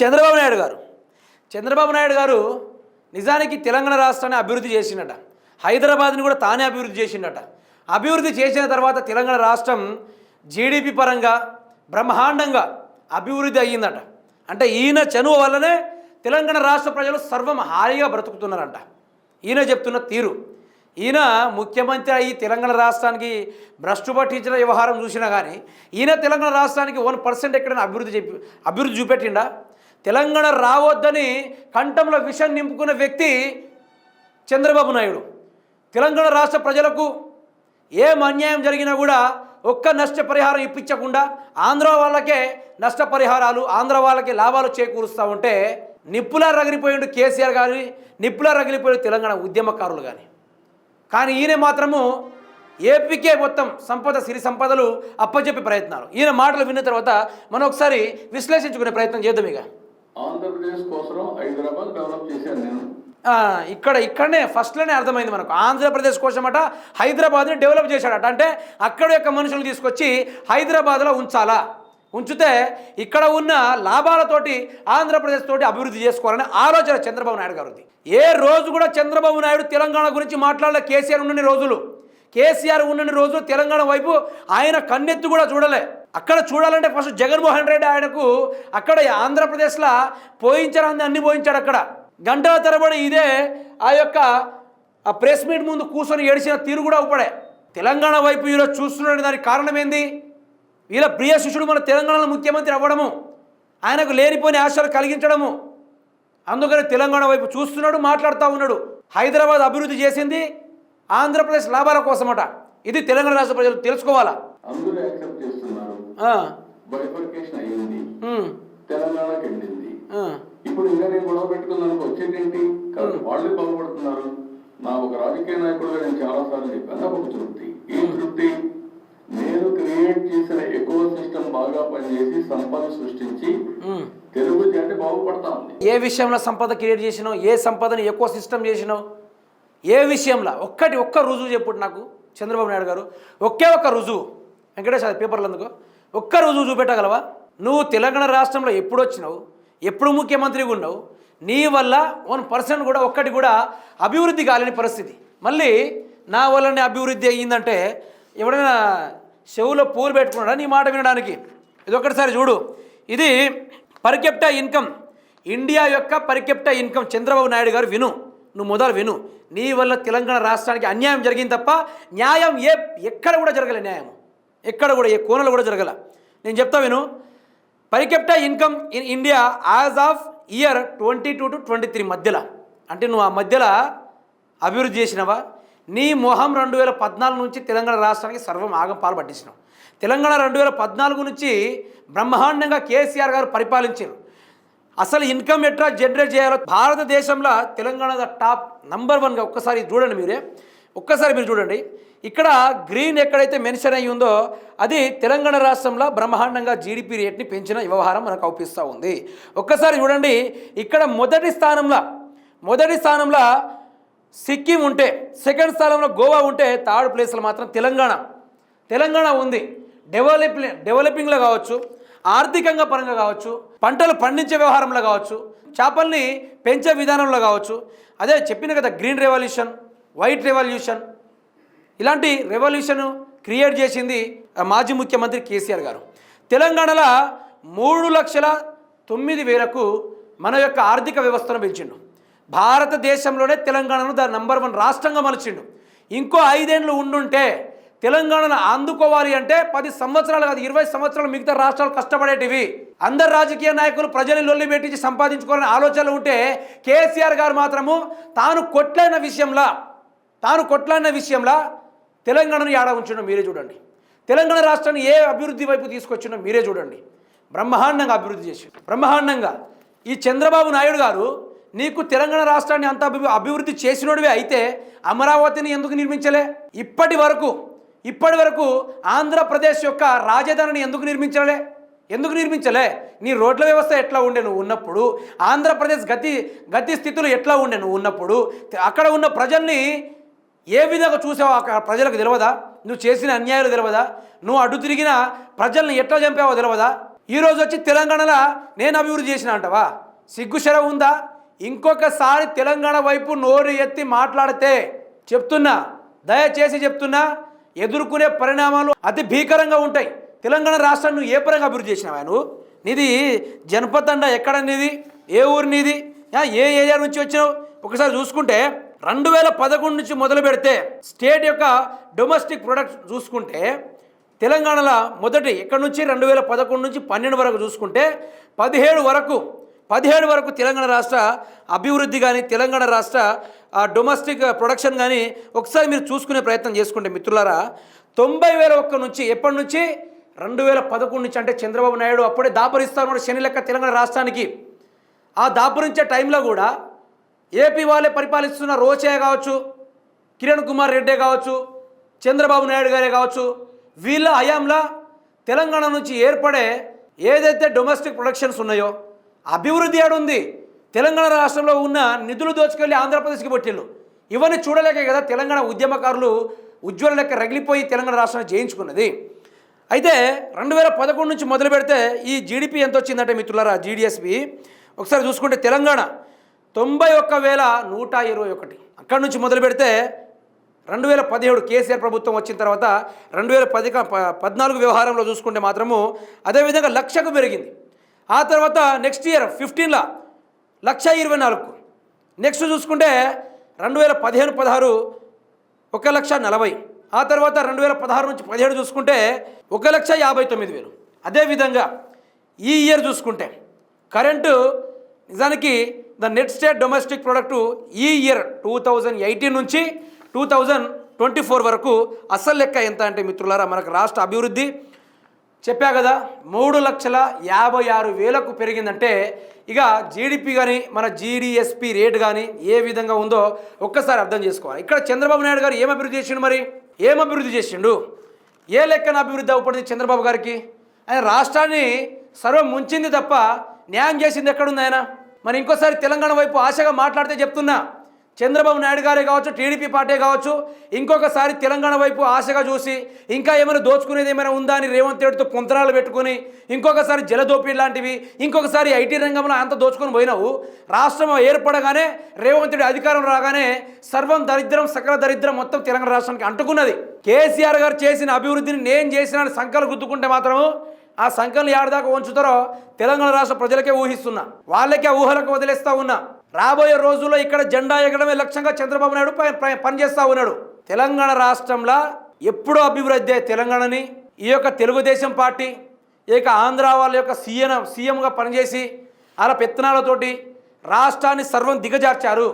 చంద్రబాబు నాయుడు గారు. చంద్రబాబు నాయుడు గారు నిజానికి తెలంగాణ రాష్ట్రాన్ని అభివృద్ధి చేసిండట. హైదరాబాద్ని కూడా తానే అభివృద్ధి చేసిండట. అభివృద్ధి చేసిన తర్వాత తెలంగాణ రాష్ట్రం జీడిపి పరంగా బ్రహ్మాండంగా అభివృద్ధి అయ్యిందట. అంటే ఈయన చనువు వల్లనే తెలంగాణ రాష్ట్ర ప్రజలు సర్వం హాయిగా బ్రతుకుతున్నారంట. ఈయన చెప్తున్న తీరు. ఈయన ముఖ్యమంత్రి అయ్యి తెలంగాణ రాష్ట్రానికి భ్రష్టు పట్టించిన వ్యవహారం చూసినా కానీ ఈయన తెలంగాణ రాష్ట్రానికి వన్ పర్సెంట్ ఎక్కడైనా అభివృద్ధి చెప్పి అభివృద్ధి చూపెట్టిండా? తెలంగాణ రావద్దని కంఠంలో విషం నింపుకున్న వ్యక్తి చంద్రబాబు నాయుడు. తెలంగాణ రాష్ట్ర ప్రజలకు ఏం అన్యాయం జరిగినా కూడా ఒక్క నష్టపరిహారం ఇప్పించకుండా ఆంధ్ర వాళ్ళకే నష్టపరిహారాలు ఆంధ్ర వాళ్ళకే లాభాలు చేకూరుస్తూ ఉంటే నిప్పులా రగిలిపోయిండు కేసీఆర్ కానీ నిప్పులా రగిలిపోయిన తెలంగాణ ఉద్యమకారులు కానీ కానీ ఈయన మాత్రము ఏపీకే మొత్తం సంపద సిరి సంపదలు అప్పచెప్పే ప్రయత్నాలు. ఈయన మాటలు విన్న తర్వాత మనం ఒకసారి విశ్లేషించుకునే ప్రయత్నం చేద్దాం ఇక. ఆంధ్రప్రదేశ్ కోసం హైదరాబాద్ డెవలప్ చేశాను నేను. ఇక్కడ ఇక్కడనే ఫస్ట్లోనే అర్థమైంది మనకు. ఆంధ్రప్రదేశ్ కోసమట హైదరాబాద్ని డెవలప్ చేశాడట. అంటే అక్కడ యొక్క మనుషులు తీసుకొచ్చి హైదరాబాద్లో ఉంచాలా? ఉంచితే ఇక్కడ ఉన్న లాభాలతోటి ఆంధ్రప్రదేశ్ తోటి అభివృద్ధి చేసుకోవాలనే ఆలోచన చంద్రబాబు నాయుడు గారిది. ఏ రోజు కూడా చంద్రబాబు నాయుడు తెలంగాణ గురించి మాట్లాడలే కేసీఆర్ ఉండని రోజులు. కేసీఆర్ ఉన్నన్ని రోజులు తెలంగాణ వైపు ఆయన కన్నెత్తి కూడా చూడలే. అక్కడ చూడాలంటే ఫస్ట్ జగన్మోహన్ రెడ్డి ఆయనకు అక్కడ ఆంధ్రప్రదేశ్లో పోయించారని అన్ని పోయించాడు అక్కడ. గంటల తరబడి ఇదే ఆ యొక్క ఆ ప్రెస్ మీట్ ముందు కూర్చొని ఏడిచిన తీరు కూడా ఉపడే తెలంగాణ వైపు ఈరోజు చూస్తున్నాడు దానికి కారణం ఏంది వీళ్ళ ప్రియ శిష్యుడు మన తెలంగాణలో ముఖ్యమంత్రి అవ్వడము. ఆయనకు లేనిపోని ఆశలు కలిగించడము. అందుకని తెలంగాణ వైపు చూస్తున్నాడు మాట్లాడుతూ ఉన్నాడు. హైదరాబాద్ అభివృద్ధి చేసింది ఆంధ్రప్రదేశ్ లాభాల కోసమట. ఇది తెలంగాణ రాష్ట్ర ప్రజలు తెలుసుకోవాలా? బైఫర్కేషన్ అయ్యింది. తెలంగాణకి వెళ్ళింది ఇప్పుడు ఇంకా నేను గొడవ పెట్టుకున్నాను వచ్చేటేంటి కాబట్టి వాళ్ళే బాగుపడుతున్నారు. నా ఒక రాజకీయ నాయకుడుగా నేను చాలా సార్లు చెప్పాను. నాకు ఒక తృప్తి. ఏ తృప్తి నేను క్రియేట్ చేసిన ఎకో సిస్టమ్ బాగా పనిచేసి సంపద సృష్టించి. తెలుగు జాతి బాగుపడతా ఉంది. ఏ విషయంలో సంపద క్రియేట్ చేసినావు? ఏ సంపదని ఎక్కువ సిస్టమ్ చేసినావు? ఏ విషయంలో? ఒక్కటి ఒక్క రుజువు చెప్పుడు నాకు చంద్రబాబు నాయుడు గారు. ఒకే ఒక్క రుజువు. వెంకటేష్ అది పేపర్లు ఎందుకు ఒక్క రుజువు చూపెట్టగలవా? నువ్వు తెలంగాణ రాష్ట్రంలో ఎప్పుడు వచ్చినావు? ఎప్పుడు ముఖ్యమంత్రిగా ఉన్నావు? నీ వల్ల వన్ పర్సెంట్ కూడా ఒక్కటి కూడా అభివృద్ధి కాలేని పరిస్థితి. మళ్ళీ నా వల్లనే అభివృద్ధి అయ్యిందంటే ఎవడైనా చెవులో పూలు పెట్టుకున్నాడా? నీ మాట వినడానికి. ఇది ఒక్కటిసారి చూడు. ఇది పరికెప్ట ఇన్కమ్. ఇండియా యొక్క పరికెప్ట ఇన్కమ్. చంద్రబాబు నాయుడు గారు విను. నువ్వు మొదలు విను. నీ వల్ల తెలంగాణ రాష్ట్రానికి అన్యాయం జరిగింది తప్ప న్యాయం ఏ ఎక్కడ కూడా జరగలే న్యాయం ఎక్కడ కూడా ఏ కోనలో కూడా జరగల. నేను చెప్తా విను per capita income in India as of year twenty two to twenty three మధ్యలో. అంటే నువ్వు ఆ మధ్యలో అభివృద్ధి చేసినవా? నీ మొహం రెండు వేల పద్నాలుగు నుంచి తెలంగాణ రాష్ట్రానికి సర్వం ఆగం పాలు పట్టించినావు. తెలంగాణ రెండు వేల పద్నాలుగు నుంచి బ్రహ్మాండంగా కేసీఆర్ గారు పరిపాలించారు. అసలు ఇన్కమ్ ఎట్లా జనరేట్ చేయాలో భారతదేశంలో తెలంగాణ టాప్ నంబర్ వన్గా ఒక్కసారి చూడండి మీరే. ఒక్కసారి మీరు చూడండి. ఇక్కడ గ్రీన్ ఎక్కడైతే మెన్షన్ అయ్యి ఉందో అది తెలంగాణ రాష్ట్రంలో బ్రహ్మాండంగా జీడిపి రేట్ని పెంచిన వ్యవహారం మనకు అవుపిస్తూ ఉంది. ఒక్కసారి చూడండి. ఇక్కడ మొదటి స్థానంలో మొదటి స్థానంలో సిక్కిం ఉంటే సెకండ్ స్థానంలో గోవా ఉంటే థర్డ్ ప్లేస్లో మాత్రం తెలంగాణ. తెలంగాణ ఉంది. డెవలప్ డెవలపింగ్లో కావచ్చు ఆర్థికంగా పరంగా కావచ్చు పంటలు పండించే వ్యవహారంలో కావచ్చు చేపల్ని పెంచే విధానంలో కావచ్చు. అదే చెప్పిన కదా గ్రీన్ రెవల్యూషన్. White revolution. ఇలాంటి రెవల్యూషన్ క్రియేట్ చేసింది ఆ మాజీ ముఖ్యమంత్రి కేసీఆర్ గారు. తెలంగాణలో మూడు లక్షల తొమ్మిది వేలకు మన యొక్క ఆర్థిక వ్యవస్థను పెంచిండు. భారతదేశంలోనే తెలంగాణను దాని నంబర్ వన్ రాష్ట్రంగా మలిచిండు. ఇంకో ఐదేండ్లు ఉండుంటే తెలంగాణను అందుకోవాలి అంటే పది సంవత్సరాలు కాదు ఇరవై సంవత్సరాలు మిగతా రాష్ట్రాలు కష్టపడేటివి. అందరు రాజకీయ నాయకులు ప్రజల్ని లొల్లి పెట్టించి సంపాదించుకోవాలనే ఆలోచనలు ఉంటే కేసీఆర్ గారు మాత్రము తాను కొట్లైన విషయంలో తాను కొట్లాడిన విషయంలో తెలంగాణను యాడ ఉంచడం మీరే చూడండి. తెలంగాణ రాష్ట్రాన్ని ఏ అభివృద్ధి వైపు తీసుకొచ్చినో మీరే చూడండి. బ్రహ్మాండంగా అభివృద్ధి చేసి బ్రహ్మాండంగా. ఈ చంద్రబాబు నాయుడు గారు నీకు తెలంగాణ రాష్ట్రాన్ని అంత అభివృద్ధి చేసినోడివే అయితే అమరావతిని ఎందుకు నిర్మించలే? ఇప్పటి వరకు ఇప్పటి వరకు ఆంధ్రప్రదేశ్ యొక్క రాజధానిని ఎందుకు నిర్మించలే? ఎందుకు నిర్మించలే? నీ రోడ్ల వ్యవస్థ ఎట్లా ఉండే నువ్వు ఉన్నప్పుడు? ఆంధ్రప్రదేశ్ గతి గతి స్థితులు ఎట్లా ఉండే నువ్వు ఉన్నప్పుడు? అక్కడ ఉన్న ప్రజల్ని ఏ విధంగా చూసావో అక్కడ ప్రజలకు తెలియదా నువ్వు చేసిన అన్యాయాలు తెలియదా నువ్వు అడ్డు తిరిగిన ప్రజల్ని ఎట్లా చంపావో తెలియదా ఈరోజు వచ్చి తెలంగాణలో నేను అభివృద్ధి చేసిన అంటవా? సిగ్గుశర ఉందా? ఇంకొకసారి తెలంగాణ వైపు నోరు ఎత్తి మాట్లాడితే చెప్తున్నా దయచేసి చెప్తున్నా ఎదుర్కొనే పరిణామాలు అతి భీకరంగా ఉంటాయి. తెలంగాణ రాష్ట్రాన్ని నువ్వు ఏ పరంగా అభివృద్ధి చేసినావా నువ్వు? నీది జనపదండ ఎక్కడ నీది? ఏ ఊరు నీది? ఏ ఏరియా నుంచి వచ్చినావు? ఒకసారి చూసుకుంటే రెండు వేల పదకొండు నుంచి మొదలు పెడితే స్టేట్ యొక్క డొమెస్టిక్ ప్రొడక్ట్ చూసుకుంటే తెలంగాణలో మొదటి ఇక్కడ నుంచి రెండు వేల పదకొండు నుంచి పన్నెండు వరకు చూసుకుంటే పదిహేడు వరకు పదిహేడు వరకు తెలంగాణ రాష్ట్ర అభివృద్ధి కానీ తెలంగాణ రాష్ట్ర ఆ, డొమెస్టిక్ ప్రొడక్షన్ కానీ ఒకసారి మీరు చూసుకునే ప్రయత్నం చేసుకుంటే మిత్రులారా తొంభై వేల ఒక్క నుంచి ఎప్పటి నుంచి రెండు వేల పదకొండు నుంచి అంటే చంద్రబాబు నాయుడు అప్పుడే దాపరిస్తాను శని లెక్క తెలంగాణ రాష్ట్రానికి. ఆ దాపరించే టైంలో కూడా ఏపీ వాళ్ళే పరిపాలిస్తున్న రోచయ్య కావచ్చు కిరణ్ కుమార్ రెడ్డే కావచ్చు చంద్రబాబు నాయుడు గారే కావచ్చు వీళ్ళ హయాంలో తెలంగాణ నుంచి ఏర్పడే ఏదైతే డొమెస్టిక్ ప్రొడక్షన్స్ ఉన్నాయో అభివృద్ధి ఏడుంది తెలంగాణ రాష్ట్రంలో ఉన్న నిధులు దోచుకెళ్ళి ఆంధ్రప్రదేశ్కి పట్టిల్లు ఇవన్నీ చూడలేకే కదా తెలంగాణ ఉద్యమకారులు ఉజ్వల లెక్క రగిలిపోయి తెలంగాణ రాష్ట్రాన్ని జయించుకున్నది. అయితే రెండు వేల పదకొండు నుంచి మొదలు పెడితే ఈ జీడిపి ఎంత వచ్చిందంటే మిత్రులారా జీడిఎస్పి ఒకసారి చూసుకుంటే తెలంగాణ తొంభై ఒక్క వేల నూట ఇరవై ఒకటి. అక్కడి నుంచి మొదలు పెడితే రెండు వేల పదిహేడు కేసీఆర్ ప్రభుత్వం వచ్చిన తర్వాత రెండు వేల పది పద్నాలుగు వ్యవహారంలో చూసుకుంటే మాత్రము అదేవిధంగా లక్షకు పెరిగింది. ఆ తర్వాత నెక్స్ట్ ఇయర్ ఫిఫ్టీన్లో లక్ష ఇరవై నాలుగు. నెక్స్ట్ చూసుకుంటే రెండు వేల పదిహేను పదహారు ఒక లక్ష నలభై. ఆ తర్వాత రెండు వేల పదహారు నుంచి పదిహేడు చూసుకుంటే ఒక లక్ష యాభై తొమ్మిది వేలు. అదేవిధంగా ఈ ఇయర్ చూసుకుంటే కరెంటు నిజానికి the net state domestic product ఈ ఇయర్ టూ థౌజండ్ ఎయిటీన్ నుంచి టూ థౌజండ్ ట్వంటీ ఫోర్ వరకు అసలు లెక్క ఎంత అంటే మిత్రులారా మనకు రాష్ట్ర అభివృద్ధి చెప్పా కదా మూడు లక్షల యాభై ఆరు వేలకు పెరిగిందంటే ఇక జీడిపి కానీ మన జీడిఎస్పి రేటు కానీ ఏ విధంగా ఉందో ఒక్కసారి అర్థం చేసుకోవాలి. ఇక్కడ చంద్రబాబు నాయుడు గారు ఏం అభివృద్ధి చేసిండు మరి? ఏం అభివృద్ధి చేసిండు? ఏ లెక్కన అభివృద్ధి అవ్వబడింది చంద్రబాబు గారికి? ఆయన రాష్ట్రాన్ని సర్వం ముంచింది తప్ప న్యాయం చేసింది ఎక్కడుంది ఆయన? మరి ఇంకోసారి తెలంగాణ వైపు ఆశగా మాట్లాడితే చెప్తున్నా. చంద్రబాబు నాయుడు గారే కావచ్చు టీడీపీ పార్టీ కావచ్చు ఇంకొకసారి తెలంగాణ వైపు ఆశగా చూసి ఇంకా ఏమైనా దోచుకునేది ఏమైనా ఉందా అని రేవంత్ రెడ్డితో పొంతనాలు పెట్టుకుని ఇంకొకసారి జలదోపిడి లాంటివి ఇంకొకసారి ఐటీ రంగంలో అంత దోచుకొని పోయినావు. రాష్ట్రం ఏర్పడగానే రేవంత్ రెడ్డి అధికారం రాగానే సర్వం దరిద్రం సకల దరిద్రం మొత్తం తెలంగాణ రాష్ట్రానికి అంటుకున్నది. కేసీఆర్ గారు చేసిన అభివృద్ధిని నేను చేసిన సంకలు గుద్దుకుంటే మాత్రము ఆ సంఖ్యలు ఏడదాకా ఉంచుతారో తెలంగాణ రాష్ట్ర ప్రజలకే ఊహిస్తున్నా. వాళ్ళకే ఊహలకు వదిలేస్తా ఉన్నా. రాబోయే రోజుల్లో ఇక్కడ జెండా ఎగడమే లక్ష్యంగా చంద్రబాబు నాయుడు పనిచేస్తా ఉన్నాడు. తెలంగాణ రాష్ట్రంలో ఎప్పుడూ అభివృద్ధి తెలంగాణని ఈ యొక్క తెలుగుదేశం పార్టీ ఈ యొక్క ఆంధ్ర వాళ్ళ యొక్క సీఎం సీఎంగా పనిచేసి అలా పెత్తనాలతోటి రాష్ట్రాన్ని సర్వం దిగజార్చారు.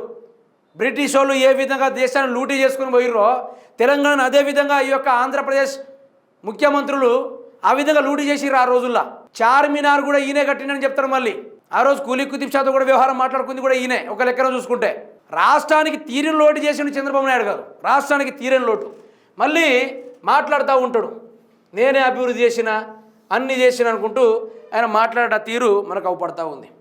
బ్రిటిష్ వాళ్ళు ఏ విధంగా దేశాన్ని లూటీ చేసుకుని పోయిర్రో తెలంగాణ అదే విధంగా ఈ యొక్క ఆంధ్రప్రదేశ్ ముఖ్యమంత్రులు ఆ విధంగా లూటీ చేసిర్రు ఆ రోజుల్లో. చార్మినార్ కూడా ఈయనే కట్టిండని చెప్తారు మళ్ళీ. ఆ రోజు కూలీ కుతుబ్ షాతో కూడా వ్యవహారం మాట్లాడుకుంది కూడా ఈయనే ఒక లెక్కన చూసుకుంటే. రాష్ట్రానికి తీరిన లోటు చేసిండు చంద్రబాబు నాయుడు గారు. రాష్ట్రానికి తీరని లోటు. మళ్ళీ మాట్లాడుతూ ఉంటాడు. నేనే అభివృద్ధి చేసిన అన్ని చేసిన అనుకుంటూ ఆయన మాట్లాడే తీరు మనకు అవపడతా ఉంది.